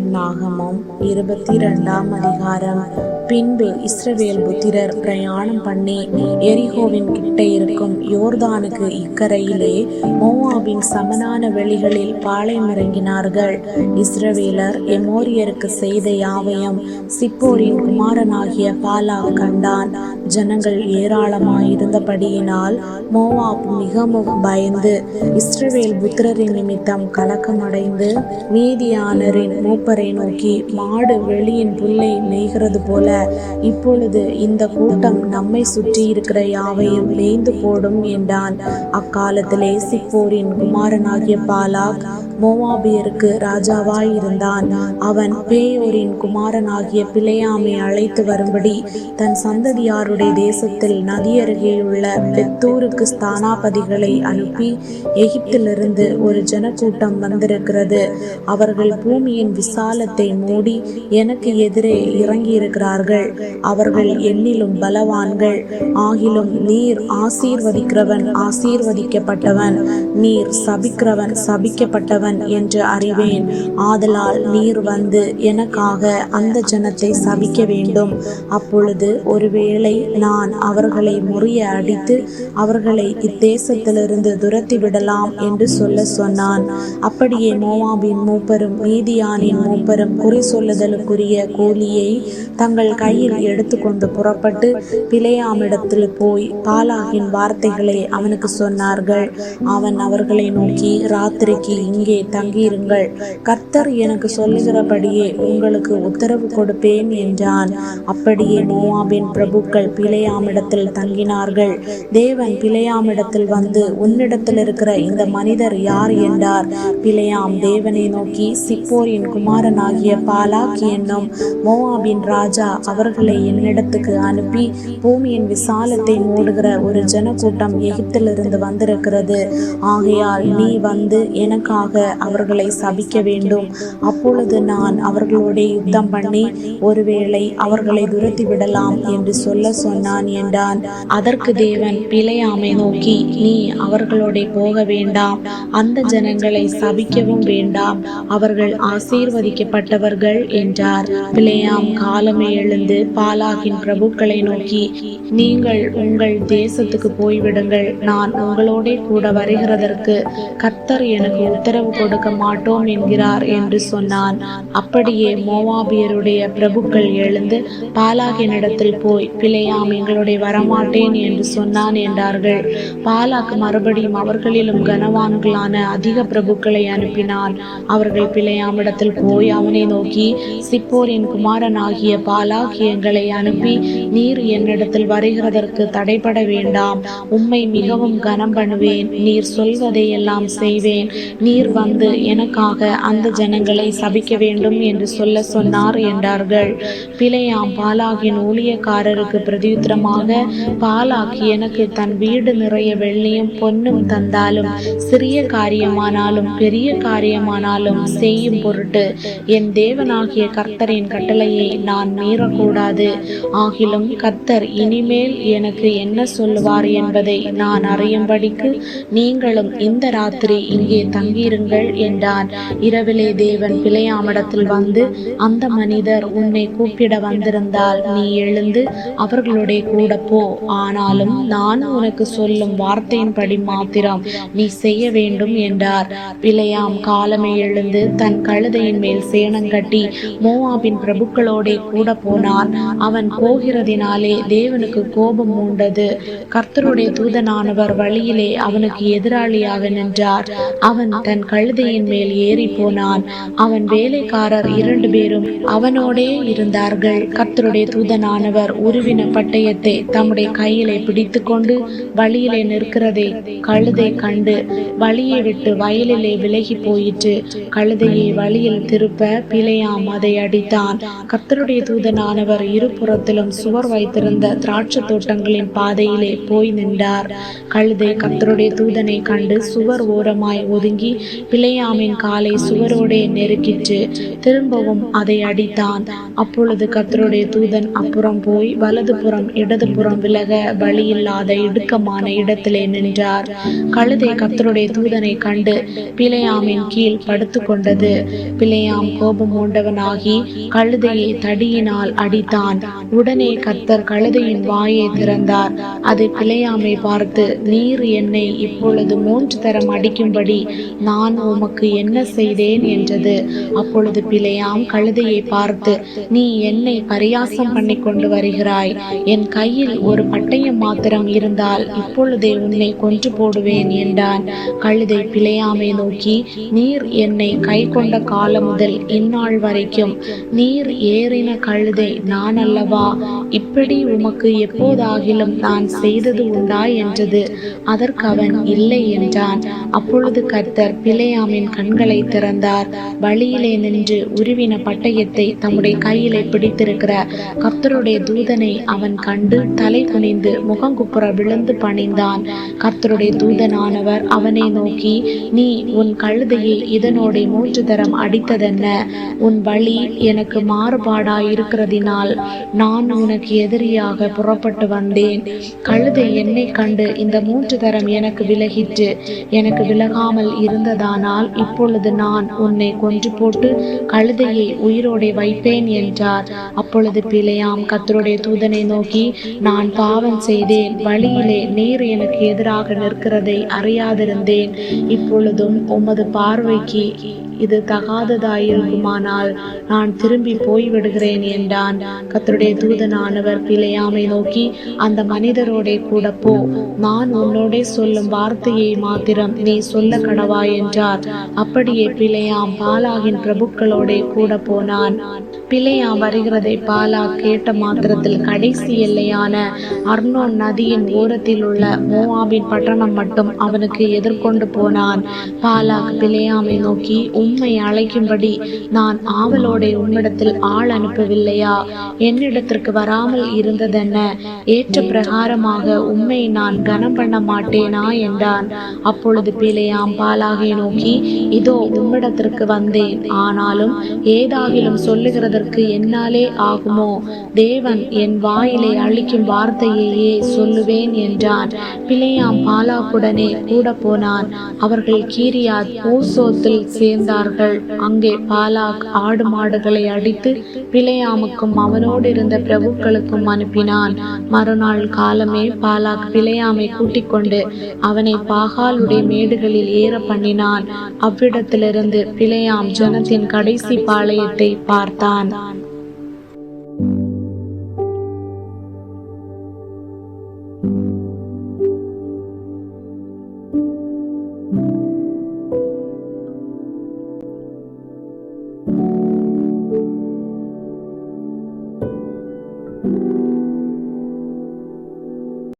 எண்ணாகமம் இருபத்தி இரண்டாம் அதிகாரம். பின்பு இஸ்ரவேல் புத்திரர் பிரயாணம் பண்ணி எரிகோவின் கிட்ட இருக்கும் யோர்தானுக்கு இக்கரையிலே மோவாபின் சமனான வெளிகளில் பாளையமிறங்கினார்கள் இஸ்ரவேலர் எமோரியருக்கு செய்த யாவையும் சிப்போரின் குமாரனாகிய பாலா கண்டான். ஜனங்கள் ஏராளமாயிருந்தபடியினால் மோவாப் மிகவும் பயந்து இஸ்ரவேல் புத்திரரின் நிமித்தம் கலக்கமடைந்து மீதியானரின் மூப்பரை நோக்கி மாடு வெளியின் புல்லை மேய்கிறது போல இப்பொழுது இந்த கூட்டம் நம்மை சுற்றி இருக்கிற யாவையும் மேய்ந்து போடும் என்றான். அக்காலத்திலே சிப்போரின் குமாரனாகிய பாலாக் மோவாபியருக்கு ராஜாவாய் இருந்தான் அவன் பேயோரின் குமாரனாகிய பிழையாமை அழைத்து வரும்படி தன் சந்ததியாருடைய தேசத்தில் நதியருகேயுள்ள பெத்தூருக்கு ஸ்தானாபதிகளை அனுப்பி எகிப்திலிருந்து ஒரு ஜனக்கூட்டம் வந்திருக்கிறது. அவர்கள் பூமியின் விசாலத்தை மூடி எனக்கு எதிரே இறங்கியிருக்கிறார்கள். அவர்கள் எண்ணிலும் பலவான்கள். ஆகிலும் நீர் ஆசீர்வதிக்கிறவன் ஆசீர்வதிக்கப்பட்டவன். நீர் சபிக்கிறவன் சபிக்கப்பட்டவன். என்று அறிவேன். ஆதலால் நீர் வந்து எனக்காக அந்த ஜனத்தை சபிக்க வேண்டும். அப்பொழுது ஒருவேளை நான் அவர்களை முறிய அடித்து அவர்களை இத்தேசத்திலிருந்து துரத்தி விடலாம் என்று சொல்ல சொன்னான். அப்படியே மோவாபின் மூப்பரும் மீதியானின் மூப்பரும் குறி சொல்லுதலுக்குரிய கூலியை தங்கள் கையில் எடுத்துக்கொண்டு புறப்பட்டு பிழையாமிடத்தில் போய் பாலாகின் வார்த்தைகளை அவனுக்கு சொன்னார்கள். அவன் அவர்களை நோக்கி ராத்திரிக்கு இங்கே தங்கியிருங்கள். கர்த்தர் எனக்கு சொல்லுகிறபடியே உங்களுக்கு உத்தரவு கொடுப்பேன் என்றான். அப்படியே மோவாபின் பிரபுக்கள் பிழையாமிடத்தில் தங்கினார்கள். தேவன் பிழையாமிடத்தில் வந்து உன்னிடத்தில் இருக்கிற இந்த மனிதர் யார் என்றார். பிழையாம் தேவனை நோக்கி சிப்போரின் குமாரனாகிய பாலாக் என்னும் மோவாபின் ராஜா அவர்களை என்னிடத்துக்கு அனுப்பி பூமியின் விசாலத்தை மூடுகிற ஒரு ஜனக்கூட்டம் எகிப்திலிருந்து வந்திருக்கிறது. ஆகையால் நீ வந்து எனக்காக அவர்களை சபிக்க வேண்டும். அப்பொழுது நான் அவர்களோட யுத்தம் பண்ணி ஒருவேளை அவர்களை துரத்தி விடலாம் என்று சொல்ல சொன்னான் என்றான். அதற்கு தேவன் பிழையாமை நோக்கி நீ அவர்களோட போக வேண்டாம். அந்த ஜனங்களை சபிக்கவும் வேண்டாம். அவர்கள் ஆசீர்வதிக்கப்பட்டவர்கள் என்றார். பிழையாம் காலமே எழுந்து பாலாகின் பிரபுக்களை நோக்கி நீங்கள் உங்கள் தேசத்துக்கு போய்விடுங்கள். நான் உங்களோட கூட வருகிறதற்கு கத்தர் எனக்கு உத்தரவு கொடுக்க மாட்டோம் என்கிறார் என்று சொன்னான். அப்படியே மோவாபியருடைய பிரபுக்கள் எழுந்து பாலாகினிடத்தில் போய் பிழையாம் எங்களுடைய வரமாட்டேன் என்று சொன்னான் என்றார்கள். பாலாக் மறுபடியும் அவர்களிலும் கனவான்களான அதிக பிரபுக்களை அனுப்பினான். அவர்கள் பிழையாமிடத்தில் போய் அவனை நோக்கி சிப்போரின் குமாரனாகிய பாலாக் எங்களை அனுப்பி நீர் என்னிடத்தில் வருகிறதற்கு தடைபட வேண்டாம். உம்மை மிகவும் கனம் பண்ணுவேன் நீர் சொல்வதை எல்லாம் செய்வேன். நீர் வந்து எனக்காக அந்த ஜனங்களை சபிக்க வேண்டும் என்று சொல்ல சொன்னார் என்றார்கள். பிழையாம் பாலாகின் ஊழியக்காரருக்கு பிரதியுத்திரமாக பாலாகி எனக்கு தன் வீடு நிறைய வெள்ளியும் பொன்னும் தந்தாலும் சிறிய காரியமானாலும் பெரிய காரியமானாலும் செய்யும் பொருட்டு என் தேவனாகிய கர்த்தரின் கட்டளையை நான் மீறக்கூடாது. ஆகிலும் கர்த்தர் இனிமேல் எனக்கு என்ன சொல்லுவார் என்பதை நான் அறியும்படிக்கு நீங்களும் இந்த ராத்திரி இங்கே தங்கியிருங்க தங்கியிருங்கள் என்றான். இரவிலே தேவன் பிழையாமடத்தில் வந்து அந்த மனிதர் உன்னை கூப்பிட வந்திருந்தால் நீ எழுந்து அவர்களுடைய கூட போ. ஆனாலும் நான் உனக்கு சொல்லும் வார்த்தையின்படி மாத்திரம் நீ செய்ய வேண்டும் என்றார். பிழையாம் காலமே எழுந்து தன் கழுதையின் மேல் சேணம் கட்டி மோவாபின் பிரபுக்களோடே கூட போனான். அவன் போகிறதினாலே தேவனுக்கு கோபம் உண்டது. கர்த்தருடைய தூதனானவர் வழியிலே அவனுக்கு எதிராளியாக நின்றார். அவன் தன் கழுதையின் மேல் ஏறி போனான். அவன் வேலைக்காரர் இரண்டு பேரும் அவனோடே இருந்தார்கள். கத்தருடைய தூதனானவர் உருவின பட்டயத்தை தம்முடைய கையிலே பிடித்துக்கொண்டு வழியிலே நிற்கிறதை கழுதை கண்டு வழியை விட்டு வயலிலே விலகி போயிற்று. கழுதையை வழியில் திருப்ப பிழையாம் அதை அடித்தான். கத்தருடைய தூதனானவர் இருபுறத்திலும் சுவர் வைத்திருந்த திராட்சை தோட்டங்களின் பாதையிலே போய் நின்றார். கழுதை கத்தருடைய தூதனை கண்டு சுவர் ஓரமாய் ஒதுங்கி பிழையாமின் காலை சுவரோடே நெருக்கிற்று. திரும்பவும் அதை அடித்தான். அப்பொழுது கத்தருடைய தூதன் அப்புறம் போய் வலதுபுறம் இடதுபுறம் விலக வழியில்லாத இடுக்கமான இடத்திலே நின்றார். கழுதை கத்தருடைய தூதனை கண்டு பிழையாமின் கீழ் படுத்து கொண்டது. பிழையாம் கோபம் உண்டவனாகி கழுதையை தடியினால் அடித்தான். உடனே கத்தர் கழுதையின் வாயை திறந்தார். அது பிழையாமை பார்த்து நீர் என்னை இப்பொழுது மூன்று தரம் அடிக்கும்படி நான் உமக்கு என்ன செய்தேன் என்றது. அப்பொழுது பிழையாம் கழுதையை பார்த்து நீ என்னை பரியாசம் பண்ணி கொண்டு வருகிறாய். என் கையில் ஒரு பட்டயம் மாத்திரம் இருந்தால் இப்பொழுதே உன்னை கொன்று போடுவேன் என்றான். கழுதை பிழையாமை நோக்கி நீர் என்னை கை கொண்ட காலம் முதல் இந்நாள் வரைக்கும் நீர் ஏறின கழுதை நான் அல்லவா? இப்படி உமக்கு எப்போதாகிலும் நான் செய்தது உண்டா? என்றது. அதற்கு அவன் இல்லை என்றான். அப்பொழுது கர்த்தர் பிழை பிழையாமின் கண்களை திறந்தார். வழியிலே நின்று உருவின பட்டயத்தை தம்முடைய கையிலே பிடித்திருக்கிற கர்த்தருடைய தூதனை அவன் கண்டு தலை குனிந்து முகங்குப்புற விழுந்து பணிந்தான். கர்த்தருடைய தூதனானவர் அவனை நோக்கி நீ உன் கழுதையை இதனோட மூன்று தரம் அடித்ததென்ன? உன் வழி எனக்கு மாறுபாடாயிருக்கிறதினால் நான் உனக்கு எதிரியாக புறப்பட்டு வந்தேன். கழுதை என்னை கண்டு இந்த மூன்று தரம் எனக்கு விலகிற்று எனக்கு விலகாமல் இருந்ததா? இருந்ததானால் இப்பொழுது நான் உன்னை கொன்று போட்டு கழுதையை உயிரோடே வைப்பேன் என்றார். அப்பொழுது பிழையாம் கத்தருடைய தூதனை நோக்கி நான் பாவம் செய்தேன். வழியிலே நீர் எனக்கு எதிராக நிற்கிறதை அறியாதிருந்தேன். இப்பொழுதும் உமது பார்வைக்கு இது தகாததாயிருக்குமானால் நான் திரும்பி போய்விடுகிறேன் என்றான். கத்தருடைய தூதனானவர் பிழையாமை நோக்கி அந்த மனிதரோட கூட போ. நான் உன்னோட சொல்லும் வார்த்தையை மாத்திரம் நீ சொல்ல கடவா என்றார். அப்படியே பிழையாம் பாலாகின் பிரபுக்களோட கூட போனான். பிழையாம் வருகிறதை பாலா கேட்ட மாத்திரத்தில் கடைசி எல்லையான அர்னோன் நதியின் ஓரத்தில் உள்ள மோவாபின் பட்டணம் மட்டும் அவனுக்கு எதிர்கொண்டு போனான். பாலாக் பிழையாமை நோக்கி உம்மை அழைக்கும்படி நான் ஆவலோடே உம்மிடத்தில் ஆள் அனுப்பவில்லையா? என்னிடத்திற்கு வராமல் இருந்ததென்ன? ஏற்ற பிரகாரமாக உம்மை நான் கனம் பண்ண மாட்டேனா என்றான். அப்பொழுது பிழையாம் பாலாகை நோக்கி இதோ உம்மிடத்திற்கு வந்தேன். ஆனாலும் ஏதாகிலும் சொல்லுகிறதற்கு என்னாலே ஆகுமோ? தேவன் என் வாயிலை அழிக்கும் வார்த்தையையே சொல்லுவேன் என்றான். பிழையாம் பாலாக்குடனே கூட போனான். அவர்கள் கீரியாத் ஊசோத்தில் போனார்கள் அங்கே பாலாக் ஆடு மாடுகளை அடித்து பிழையாமுக்கும் அவனோடு இருந்த பிரபுக்களுக்கும் அனுப்பினான். மறுநாள் காலமே பாலாக் பிழையாமை கூட்டிக் கொண்டு அவனை பாகாலுடைய மேடுகளில் ஏற பண்ணினான். அவ்விடத்திலிருந்து பிழையாம் ஜனத்தின் கடைசி பாளையத்தை பார்த்தான்.